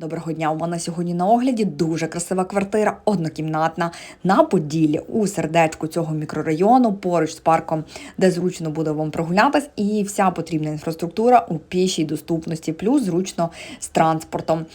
Доброго дня! У мене сьогодні на огляді дуже красива квартира, однокімнатна на Поділлі у сердечку цього мікрорайону, поруч з парком, де зручно буде вам прогулятись, і вся потрібна інфраструктура у пішій доступності, плюс зручно з транспортом.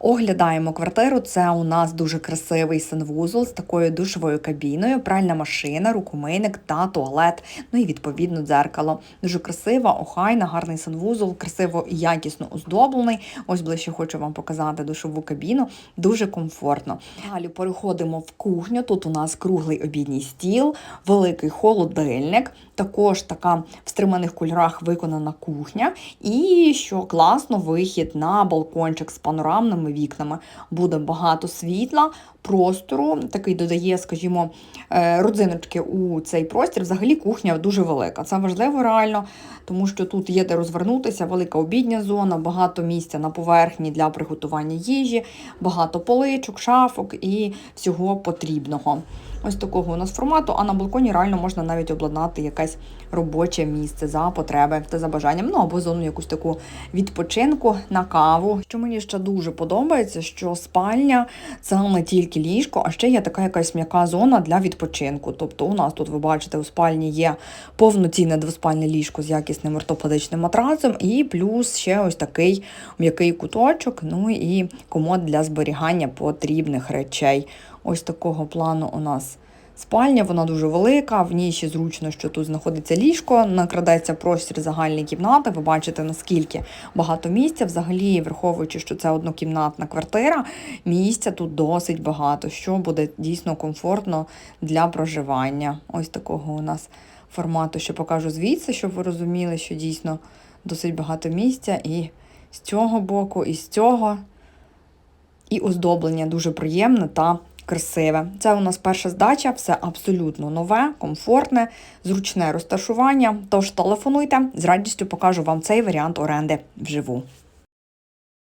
Оглядаємо квартиру. Це у нас дуже красивий санвузол з такою душовою кабіною, пральна машина, рукомийник та туалет. Ну і відповідно дзеркало. Дуже красива, охайна, гарний санвузол, красиво і якісно оздоблений. Ось ближче хочу вам показати душову кабіну. Дуже комфортно. Далі переходимо в кухню. Тут у нас круглий обідній стіл, великий холодильник. Також така в стриманих кольорах виконана кухня. І що класно, вихід на балкончик з панорамними вікнами. Буде багато світла, простору. Такий додає, скажімо, е, родзиночки у цей простір. Взагалі кухня дуже велика. Це важливо реально, тому що тут є де розвернутися, велика обідня зона, багато місця на поверхні для приготування їжі, багато поличок, шафок і всього потрібного. Ось такого у нас формату, а на балконі реально можна навіть обладнати якесь робоче місце за потреби та за бажанням. Ну або зону якусь таку відпочинку на каву. Що мені ще дуже подобається, що спальня це не тільки ліжко, а ще є така якась м'яка зона для відпочинку. Тобто, у нас тут ви бачите, у спальні є повноцінне двоспальне ліжко з якісним ортопедичним матрацем, і плюс ще ось такий м'який куточок, ну і комод для зберігання потрібних речей. Ось такого плану у нас спальня, вона дуже велика, в ній ще зручно, що тут знаходиться ліжко, накрадеться простір загальної кімнати. Ви бачите, наскільки багато місця. Взагалі, враховуючи, що це однокімнатна квартира, місця тут досить багато, що буде дійсно комфортно для проживання. Ось такого у нас формату, що покажу звідси, щоб ви розуміли, що дійсно досить багато місця і з цього боку, і з цього. І оздоблення дуже приємне та красиве. Це у нас перша здача, все абсолютно нове, комфортне, зручне розташування. Тож телефонуйте, з радістю покажу вам цей варіант оренди вживу.